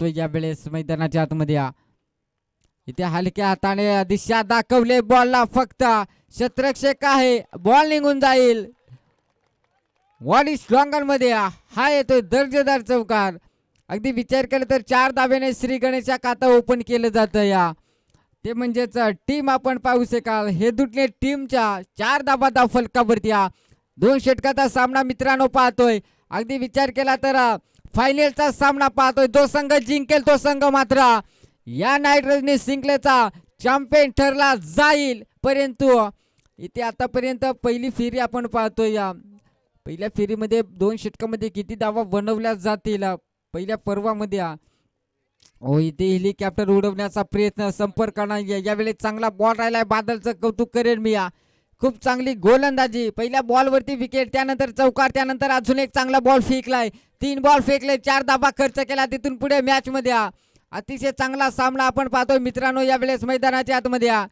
तो या वेळेस मैदानाच्या आतमध्ये या इथे हलक्या हाताने दिशा दाखवले बॉलला फक्त शत्रक्षक आहे. बॉल निघून जाईल. वॉडी स्ट्रॉंगरमध्ये हा येतोय दर्जेदार चौकार. अगदी विचार केला तर चार दाब्याने श्री गणेशा काता ओपन केलं जातं या ते म्हणजेच टीम आपण पाहू शकाल. हे दुटणे टीमच्या चार दाबादा फलकावरती या दोन षटकाचा सामना मित्रांनो पाहतोय. अगदी विचार केला तर फायनलचा सामना पाहतोय. तो संघ जिंकेल तो संघ मात्र या नाईट रजनी सिंकलेचा चॅम्पियन ठरला जाईल. परंतु इथे आतापर्यंत पहिली फेरी आपण पाहतोय. या पहिल्या फेरीमध्ये दोन षटकामध्ये किती धावा बनवल्या जातील? पहिल्या पर्वामध्ये. हा. हो इथे हेलिकॉप्टर उडवण्याचा प्रयत्न संपर्कानं या- यावेळी चांगला बॉल राहिलाय. बादलचं कौतुक करेन मी. या खूप चांगली गोलंदाजी. पहिल्या बॉलवरती विकेट त्यानंतर चौकार त्यानंतर अजून एक चांगला बॉल फेकलाय. तीन बॉल फेकले चार धाबा खर्च केला तिथून पुढे मॅच मध्ये अतिशय चांगला सामना आपण पाहतोय मित्रांनो यावेळेस मैदानाच्या आतमध्ये या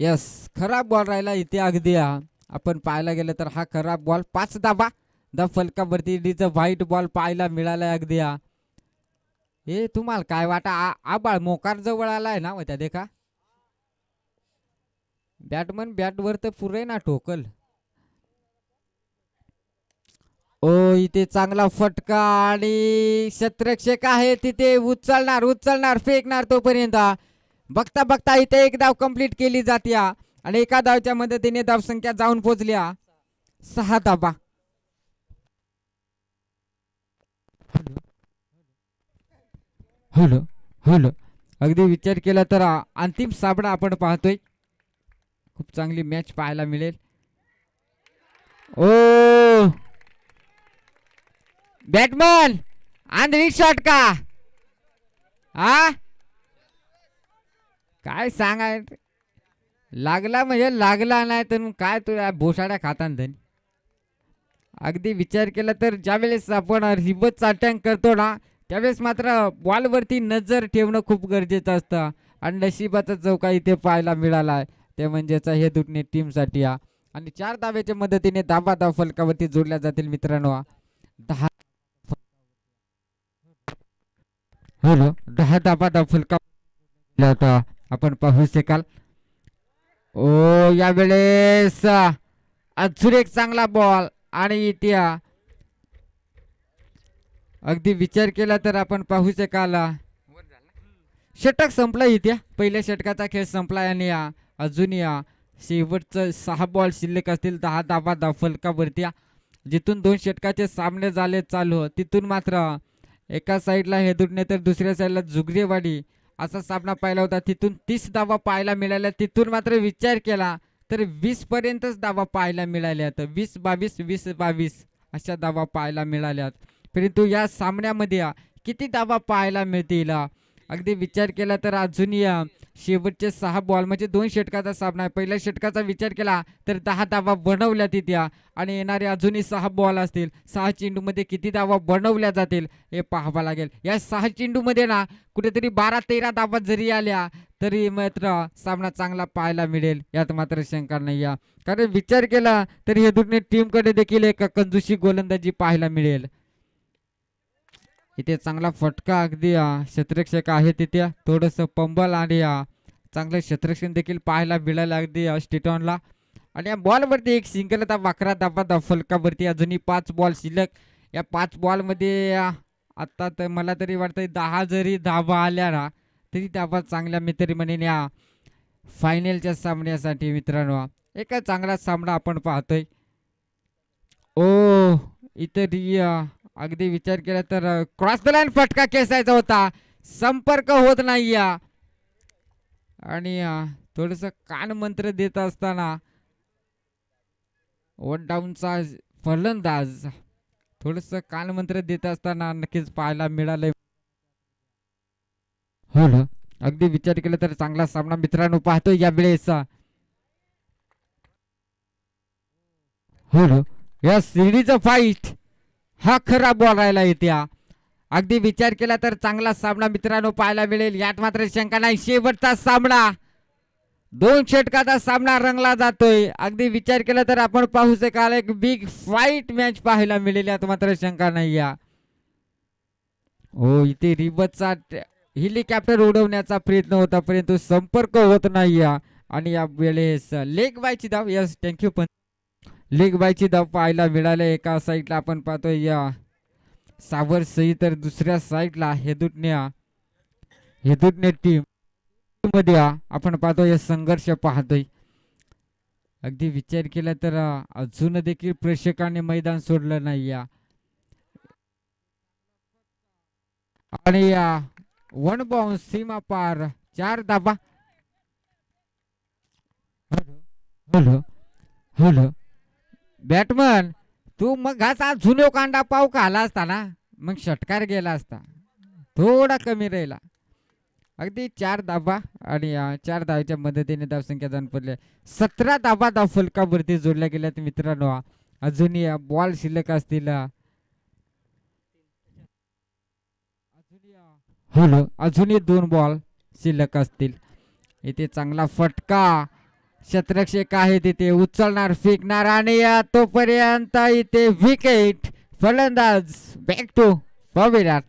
यस खराब बॉल राहिला इथे अगदी हा. आपण पाहायला गेलं तर हा खराब बॉल पाच दाबा द फलकावरती डीचं व्हाईट बॉल पाहायला मिळालाय अगदी हा हे तुम्हाला काय वाटा? आ- आबाळ मोकार जवळ आलाय ना त्या देखा. बॅटमन बॅटवर तर पुरे ना ठोकल. ओ इथे चांगला फटका आणि शत्रक्षक आहे तिथे. उचलणार उचलणार फेकणार तोपर्यंत. बघता बघता इथे एक धाव कंप्लीट केली जाते आणि एका धावच्या मदतीने धावसंख्या जाऊन पोचल्या. सहा धाबा हॅलो हॅलो. अगदी विचार केला तर अंतिम सामना आपण पाहतोय. खूप चांगली मॅच पाहायला मिळेल. ओ! बॅटमन आंधळी शॉट का? हा काय सांगाय लागला म्हणजे लागला नाही तर मग काय तुला भोसाड्या खातान धन? अगदी विचार केला तर ज्यावेळेस आपण रिबत चाट्यांग करतो ना त्यावेळेस मात्र बॉलवरती नजर ठेवणं खूप गरजेचं असतं. आणि नशिबाचा चौका इथे पाहायला मिळाला आहे. ते म्हणजेच हे दुटणे टीमसाठी हा. आणि चार दाव्याच्या मदतीने दाबा धाव फलकावरती जोडल्या जातील मित्रांनो दहा हॅलो दहा दाबा धाव फलका आपण पाहू शकाल. ओ यावेळेस अजून एक चांगला बॉल आणि इथे अगदी विचार केला तर आपण पाहू शकाला. षटक संपला इथे. पहिल्या षटकाचा खेळ संपला आणि या. अजून या. शेवटचं सहा बॉल शिल्लक असतील दहा धाबा दा फलकावरती जिथून दोन षटकाचे सामने झाले चालू तिथून मात्र एका साईडला हेदुडणे तर दुसऱ्या साईडला जुगरेवाडी असा सामना पाहिला होता. तिथून तीस धावा पाहायला मिळाल्या. तिथून मात्र विचार केला तर वीस पर्यंतच धावा पाहायला मिळाल्यात. वीस बावीस वीस बावीस अशा धावा पाहायला मिळाल्यात. परंतु या सामन्यामध्ये किती धावा पाहायला मिळतील? अगदी विचार केला तर अजूनही शेवटचे सहा बॉल म्हणजे दोन षटकाचा सामना आहे. पहिल्या षटकाचा विचार केला तर दहा धावा बनवल्या तिथ्या आणि येणारे अजूनही सहा बॉल असतील. सहा चेंडूमध्ये किती धावा बनवल्या जातील हे पाहावं लागेल. या सहा चेंडूमध्ये ना कुठेतरी बारा तेरा धावा जरी आल्या तरी मात्र सामना चांगला पाहायला मिळेल. यात मात्र शंका नाही या कारण विचार केला तरी हे दुर्ने टीमकडे देखील एक कंजुशी गोलंदाजी पाहायला मिळेल. इथे चांगला फटका अगदी अं, क्षेत्ररक्षक आहे तिथे. थोडंसं पंबल आणि चांगलं क्षेत्ररक्षण देखील पाहायला मिळालं अगदी स्टेटॉनला आणि या बॉलवरती एक सिंगल आता वाकरा दाबा दा फलकावरती. अजूनही पाच बॉल शिल्लक. या पाच बॉलमध्ये आत्ता तर मला तरी वाटतं दहा जरी धाबा आल्या ना तरी धाबा चांगल्या मी तरी म्हणेन या फायनलच्या सामन्यासाठी मित्रांनो एक चांगला सामना आपण पाहतोय. ओ इतर अगदी विचार केला तर क्रॉस द लाईन फटका केसायचा होता. संपर्क होत नाही या आणि थोडस कान मंत्र देत असताना वन डाऊनचा फलंदाज थोडस कान मंत्र देत असताना नक्कीच पाहायला मिळालंय. हो अगदी विचार केला तर चांगला सामना मित्रांनो पाहतोय या वेळेस हो या सिडीचं फाईट हा खरा बॉल राहिला अगदी विचार केला तर चांगला सामना मित्रांनो पाहायला मिळेल. यात मात्र शंका नाही. शेवटचा सामना. दोन षटकाचा सामना रंगला जातोय. अगदी विचार केला तर आपण पाहू शकाल एक बिग फाईट मॅच पाहायला मिळेल. यात मात्र शंका नाही या हो इथे रिबतचा हेलिकॉप्टर उडवण्याचा प्रयत्न होता परंतु संपर्क होत नाही या आणि या वेळेस लेग बायची धाव. यस थँक्यू पण लेग बायची धाव पाहायला मिळाले. एका साईडला आपण पाहतोय या सावर सई तर दुसऱ्या साईडला हेदुटण्या हेदुटने टीममध्ये आपण पाहतोय संघर्ष पाहतोय. अगदी विचार केला तर अजून देखील प्रेक्षकांनी मैदान सोडलं नाही. या. आणि या वन बाउन्स सीमा पार. चार दाबा हॅलो हॅलो हॅलो. बॅटमन तू मग असा जुन्यो कांडा पाव खाला असता ना? मग षटकार गेला असता. थोडा कमी राहिला. अगदी चार दाबा आणि चार धावेच्या मदतीने धावसंख्या जाऊन पडली. सतरा दाबा धाव फलकावरती जोडल्या गेल्यात मित्रांनो. अजूनही बॉल शिल्लक असतील हॅलो हो अजूनही दोन बॉल शिल्लक असतील. इथे चांगला फटका. शतरक्षक आहे तिथे उचलणार फेकणार आणि तोपर्यंत इथे विकेट फलंदाज बॅक टू विराट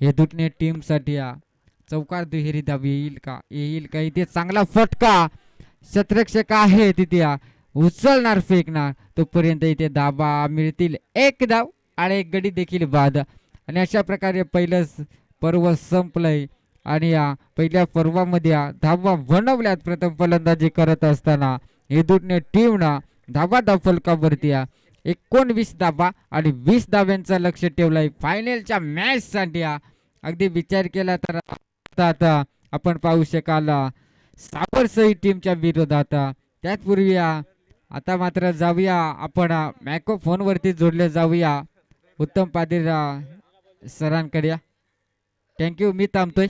हे टीमसाठी चौकार दुहेरी दाब येईल का? येईल का? इथे चांगला फटका. शतरक्षक आहे तिथे उचलणार फेकणार. तोपर्यंत इथे धाबा मिळतील. एक धाव आणि एक गडी देखील बाद. आणि अशा प्रकारे पहिलं पर्व संपलंय. आणि या पहिल्या पर्वामध्ये धाबा बनवल्यात प्रथम फलंदाजी करत असताना. हे दुटणे टीम ना धाबा धाव फलकावरती एकोणवीस धावा आणि वीस धाव्यांचं लक्ष ठेवलंय. फायनलच्या मॅचसाठी अगदी विचार केला तर आता आपण पाहू शकाल सावरसई टीमच्या विरोधात त्याचपूर्वी आता मात्र जाऊया आपण मॅको फोनवरती जोडले जाऊया. उत्तम पाटील सरांकडे थँक्यू मी थांबतोय.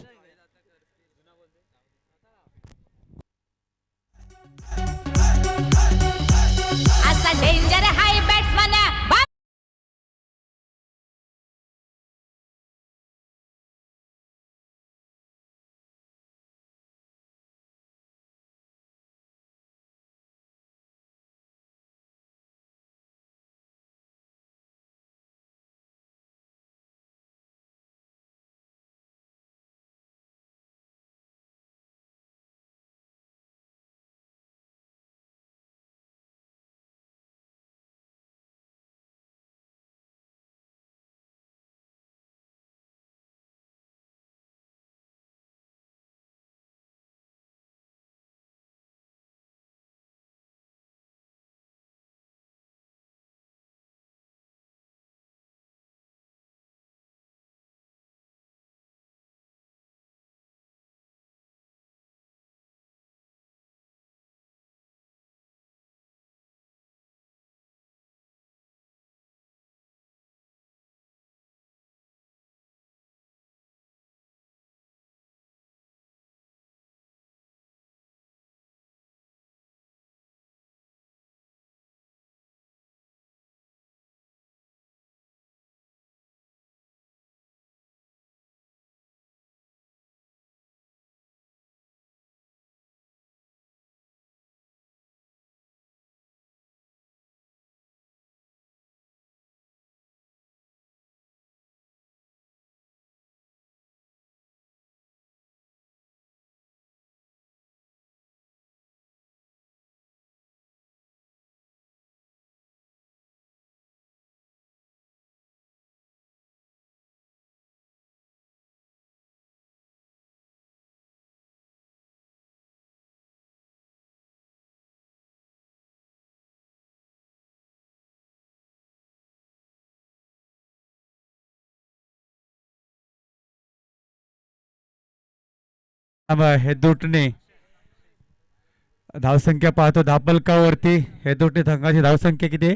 हे दुटणे. धावसंख्या पाहतो धापलकावरती. हे दुटणे संघाची धावसंख्या किती?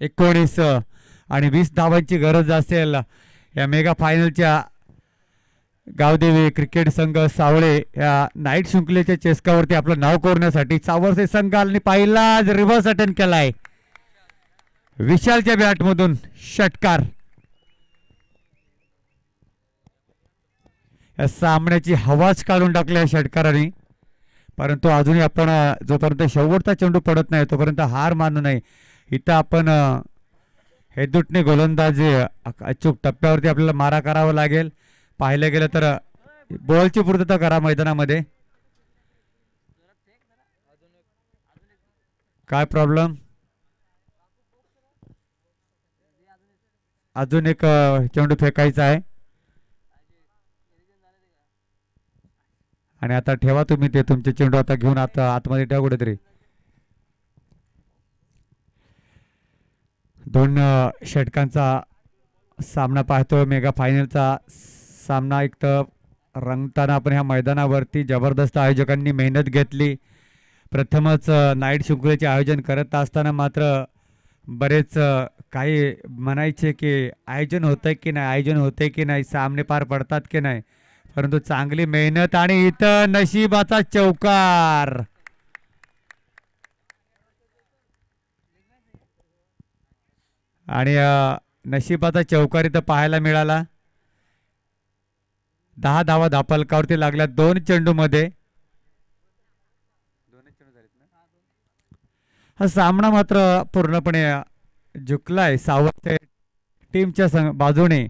एकोणीस. आणि वीस धावांची गरज असेल. या मेगा फायनलच्या गावदेवी क्रिकेट संघ सावळे या नाईट शृंखलेच्या चेस्कावरती आपलं नाव कोरण्यासाठी सावरसे संघाने आणि पहिलाच रिव्हर्स अटेंड केलाय. विशालच्या बॅटमधून षटकार. सामन्याची हवाच काढून टाकली आहे षटकाराने. परंतु अजूनही आपण जोपर्यंत शेवटचा चेंडू पडत नाही तोपर्यंत हार मानू नाही इथं आपण अ, हे अचूक टप्प्यावरती आपल्याला मारा करावा लागेल. पाहिलं गेलं तर बॉलची पूर्तता करा मैदानामध्ये. काय प्रॉब्लेम? अजून एक चेंडू फेकायचा आहे. आणि आता ठेवा तुम्ही ते तुमचे चेंडू आता घेऊन आता आतमध्ये ठेवा कुठेतरी. दोन षटकांचा सामना पाहतो मेगा फायनलचा सामना एक तर रंगताना आपण ह्या मैदानावरती जबरदस्त आयोजकांनी मेहनत घेतली. प्रथमच नाईट शृंखलेचे आयोजन करत असताना मात्र बरेच काही म्हणायचे की आयोजन होतंय की नाही आयोजन होते की नाही सामने पार पडतात की नाही परंतु चांगली मेहनत आणि इथं नशिबाचा चौकार. आणि नशिबाचा चौकार इथं पाहायला मिळाला. दहा धावा धापलकावरती लागल्या दोन चेंडूमध्ये. हा सामना मात्र पूर्णपणे झुकलाय. सावंत टीमच्या बाजूने.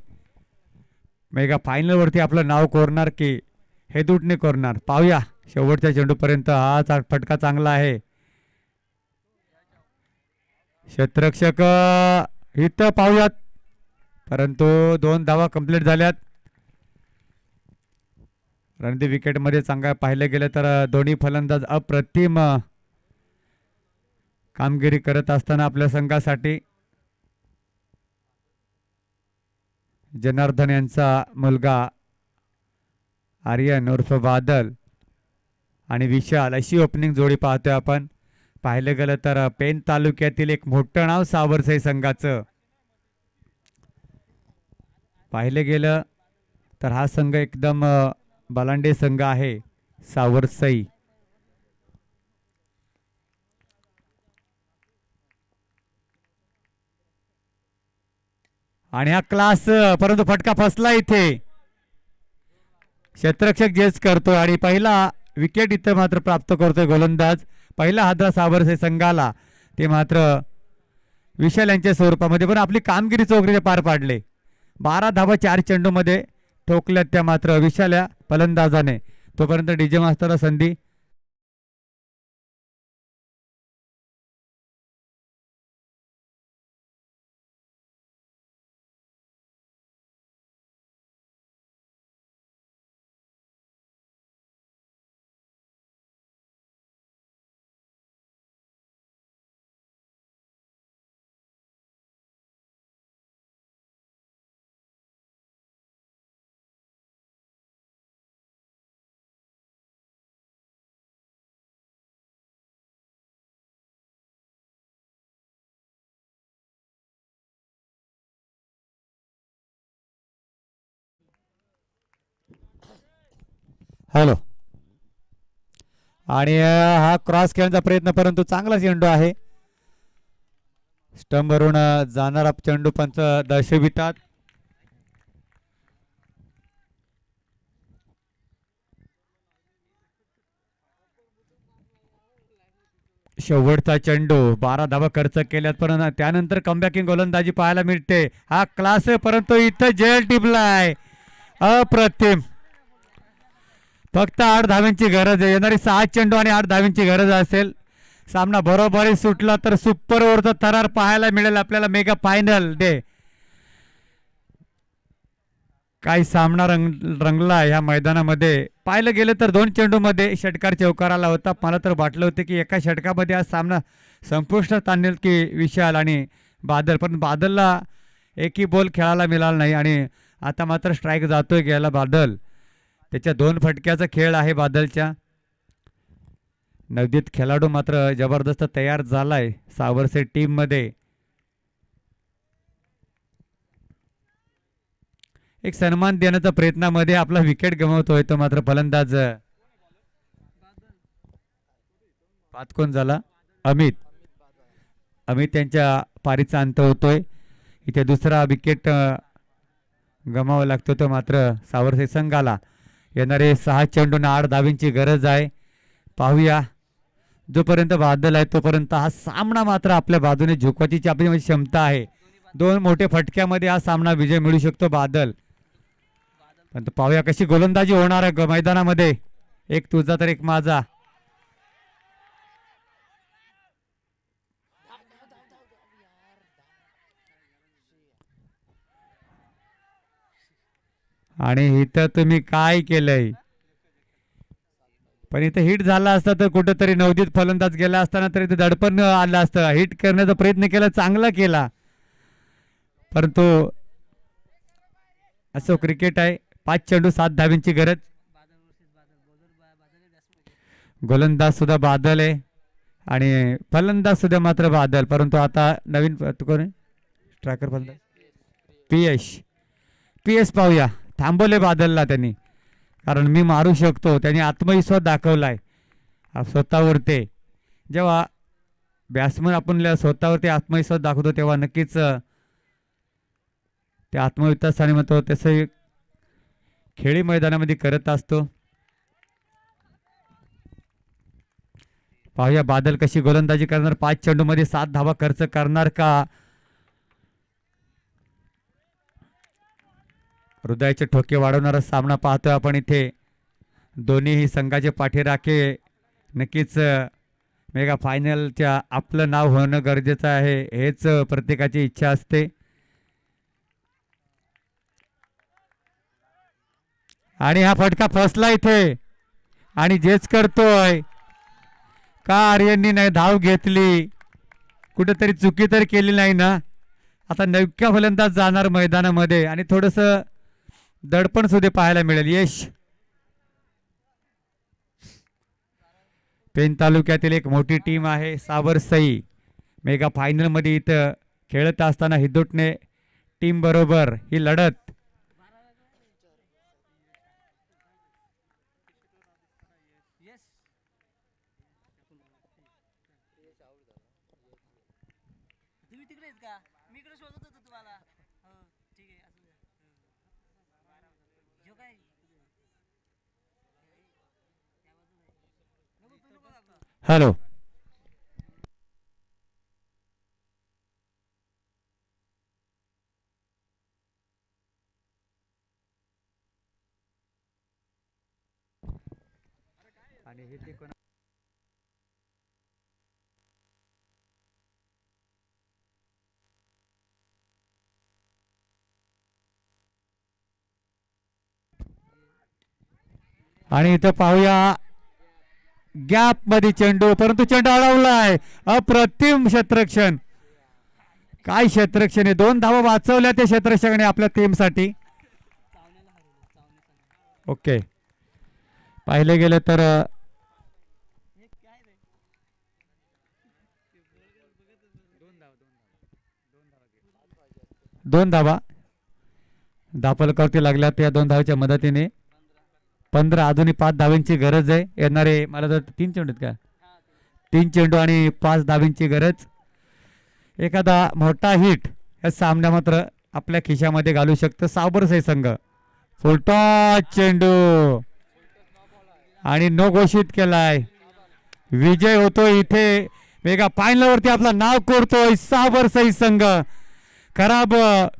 मेगा फायनलवरती आपलं नाव कोरणार की हे दुटणे कोरणार? पाहूया. शेवटच्या चेंडूपर्यंत हा चा- फटका चांगला आहे. क्षेत्ररक्षक इथं पाहूयात. परंतु दोन धावा कंप्लीट झाल्यात. रणदी विकेटमध्ये चांगलं पाहिलं गेलं तर दोन्ही फलंदाज अप्रतिम कामगिरी करत असताना आपल्या संघासाठी. जनार्दन यांचा मुलगा आर्यन उर्फ बादल आणि विशाल अशी ओपनिंग जोडी पाहतोय आपण. पाहिलं गेलं तर पेन तालुक्यातील एक मोठं नाव सावरसाई संघाचं. पाहिलं गेलं तर हा संघ एकदम बलांडे संघ आहे सावरसई. आणि हा क्लास परंतु फटका फसला इथे. क्षेत्ररक्षक जेच करतोय आणि पहिला विकेट इथं मात्र प्राप्त करतोय गोलंदाज. पहिला हादरा साबरसे संघाला. ते मात्र विशाल यांच्या स्वरूपामध्ये पण आपली कामगिरी चौकरीने पार पाडले. बारा धावा चार चेंडूमध्ये ठोकल्यात त्या मात्र विशाल या फलंदाजाने. तोपर्यंत डीजे मास्तरला संधी हॅलो आणि हा क्रॉस खेळण्याचा प्रयत्न परंतु चांगला चेंडू आहे. स्टंपवरून जाणारा चेंडू पंच दर्शवितात. शेवटचा चेंडू बारा धावा खर्च केल्यात पण त्यानंतर कमबॅकिंग गोलंदाजी पाहायला मिळते. हा क्लास आहे, परंतु इथं जेल टिपलाय. अप्रतिम. फक्त आठ धाव्यांची गरज आहे. येणारी सहा चेंडू आणि आठ धाव्यांची गरज असेल. सामना बरोबरी सुटला तर सुपर ओव्हरचा थरार पाहायला मिळेल आपल्याला मेगा फायनल डे काही सामना रंग रंगला ह्या मैदानामध्ये. पाहिलं गेलं तर दोन चेंडूमध्ये षटकार चौकार आला होता. मला तर वाटलं होतं की एका षटकामध्ये हा सामना संपुष्टात आणेल की विशाल आणि बादल. पण बादलला एकही बॉल खेळायला मिळाला नाही आणि आता मात्र स्ट्राईक जातोय गेला बादल. त्याच्या दोन फटक्याचा खेळ आहे बादलच्या. नवदीत खेळाडू मात्र जबरदस्त तयार झालाय सावरसे टीममध्ये. एक सन्मान देण्याचा प्रयत्नामध्ये आपला विकेट गमावतोय तो मात्र फलंदाज. पात कोण झाला? अमित. अमित यांच्या पारीचा अंत होतोय. इथे दुसरा विकेट गमावा लागतो तो मात्र सावरसे संघाला. येणारे सहा चेंडून आठ धावींची गरज आहे. पाहूया. जोपर्यंत बादल आहे तोपर्यंत हा सामना मात्र आपल्या बाजूने झुकवाची जी आपली क्षमता आहे. दोन मोठे फटक्यामध्ये हा सामना विजय मिळू शकतो बादल. पण पाहूया कशी गोलंदाजी होणार आहे ग- मैदानामध्ये. एक तुझा तर एक माझा. आणि इथं तुम्ही काय केलंय? पण इथं हिट झाला असता तर कुठंतरी नवदीत फलंदाज गेला असताना तरी ते दडपण आलं असतं. हिट करण्याचा प्रयत्न केला चांगला केला. परंतु असं क्रिकेट आहे. पाच चेंडू सात धावींची गरज. गोलंदाज सुद्धा बादल आहे. आणि फलंदाज सुद्धा मात्र बादल. परंतु आता नवीन कोण स्ट्रायकर फलंदाज. P S. पी एस पाहूया. थांबवले बादलला त्यांनी. कारण मी मारू शकतो. त्यांनी आत्मविश्वास दाखवलाय. आ- स्वतःवरती. जेव्हा बॅट्समन आपण स्वतःवरती आत्मविश्वास दाखवतो तेव्हा नक्कीच ते आत्मविश्वासाने म्हणतो तसं खेळी मैदानामध्ये करत असतो. पाहूया बादल कशी गोलंदाजी करणार पाच चेंडूमध्ये सात धावा खर्च करणार का? हृदयाचे ठोके वाढवणारा सामना पाहतोय आपण इथे. दोन्हीही संघाचे पाठीराखे. नक्कीच मेगा फायनलच्या आपलं नाव होणं गरजेचं आहे हेच प्रत्येकाची इच्छा असते. आणि हा फटका फसला इथे. आणि जेच करतोय. का आर्यननी नाही धाव घेतली. कुठेतरी चुकी तर केली नाही ना. आता नवक्या फलंदाज जाणार मैदानामध्ये. आणि थोडस दडपण सुद्धा पाहायला मिळेल. यश. पेन तालुक्यातील एक मोठी टीम आहे सावरसई. मेगा फायनलमध्ये इथं खेळत असताना हिदुटने टीम बरोबर ही लढत. तुम्ही तिकडे का? मी इकडे शोधत होतो तुम्हाला हो ठीक आहे असू द्या ह्यो काय नको तू नको हॅलो. आणि हे ते कोणा आणि इथं पाहूया गॅपमध्ये चेंडू परंतु चेंडू आहे अप्रतिम क्षेत्रक्षण काय क्षेत्रक्षण आहे? दोन धावा वाचवल्या त्या क्षेत्रक्षकाने आपल्या टीमसाठी ओके. पाहिले गेलं तर दोन धावा. दापलकरती लागल्या त्या दोन धावाच्या मदतीने. पंधरा अजूनही पाच धाव्यांची गरज आहे. येणारे मला तर तीन चेंडू आहेत का? तीन चेंडू आणि पाच धाव्यांची गरज. एखादा मोठा हिट या सामन्या मात्र आपल्या खिशामध्ये घालू शकतं. साबरसाई संघ. फुलटा चेंडू. आणि नो घोषित केलाय. विजय होतो इथे. वेगा फायनलवरती आपलं आपला नाव कोरतोय साबरसाई संघ. खराब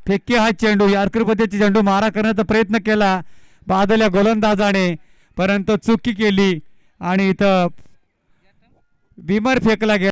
फेकी हा चेंडू. या चेंडू मारा करण्याचा प्रयत्न केला. बादल्या गोलंदाजाने परंतु चुकी केली आणि इथं बिमर फेकला गेला.